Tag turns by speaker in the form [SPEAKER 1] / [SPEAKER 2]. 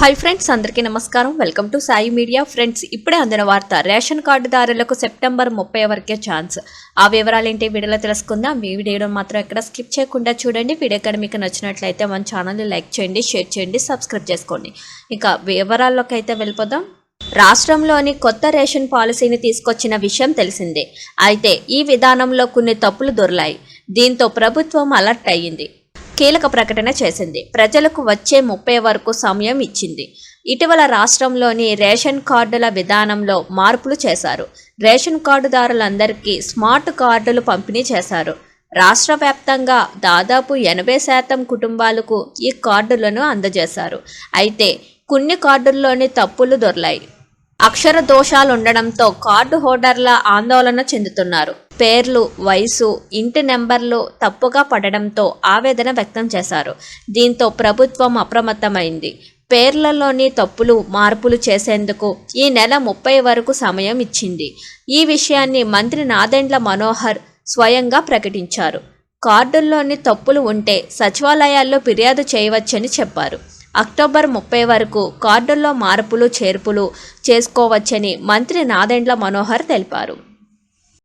[SPEAKER 1] Hi friends అందరికీ నమస్కారం. Welcome to Sai media friends ఇప్పుడే అందిన వార్త రేషన్ కార్డుదారులకు సెప్టెంబర్ ముప్పై వరకే ఛాన్స్ ఆ వివరాలు ఏంటి వీడియోలో తెలుసుకుందాం. మీ వీడియోలో మాత్రం ఎక్కడ స్కిప్ చేయకుండా చూడండి. వీడియో కానీ మీకు నచ్చినట్లయితే మన ఛానల్ని లైక్ చేయండి షేర్ చేయండి సబ్స్క్రైబ్ చేసుకోండి. ఇక వివరాల్లోకి అయితే వెళ్ళిపోదాం. రాష్ట్రంలోని కొత్త రేషన్ పాలసీని తీసుకొచ్చిన విషయం తెలిసిందే. అయితే ఈ విధానంలో కొన్ని తప్పులు దొరలాయి. దీంతో ప్రభుత్వం అలర్ట్ అయ్యింది. కీలక ప్రకటన చేసింది. ప్రజలకు వచ్చే ముప్పై వరకు సమయం ఇచ్చింది. ఇటీవల రాష్ట్రంలోని రేషన్ కార్డుల విధానంలో మార్పులు చేశారు. రేషన్ కార్డుదారులందరికీ స్మార్ట్ కార్డులు పంపిణీ చేశారు. రాష్ట్ర వ్యాప్తంగా దాదాపు ఎనభై శాతం కుటుంబాలకు ఈ కార్డులను అందజేశారు. అయితే కొన్ని కార్డుల్లోని తప్పులు దొరలాయి. అక్షర దోషాలు ఉండడంతో కార్డు హోల్డర్ల ఆందోళన చెందుతున్నారు. పేర్లు వయసు ఇంటి నెంబర్లు తప్పుగా పడడంతో ఆవేదన వ్యక్తం చేశారు. దీంతో ప్రభుత్వం అప్రమత్తమైంది. పేర్లలోని తప్పులు మార్పులు చేసేందుకు ఈ నెల ముప్పై వరకు సమయం ఇచ్చింది. ఈ విషయాన్ని మంత్రి నాదెండ్ల మనోహర్ స్వయంగా ప్రకటించారు. కార్డుల్లోని తప్పులు ఉంటే సచివాలయాల్లో ఫిర్యాదు చేయవచ్చని చెప్పారు. అక్టోబర్ ముప్పై వరకు కార్డుల్లో మార్పులు చేర్పులు చేసుకోవచ్చని మంత్రి నాదెండ్ల మనోహర్ తెలిపారు.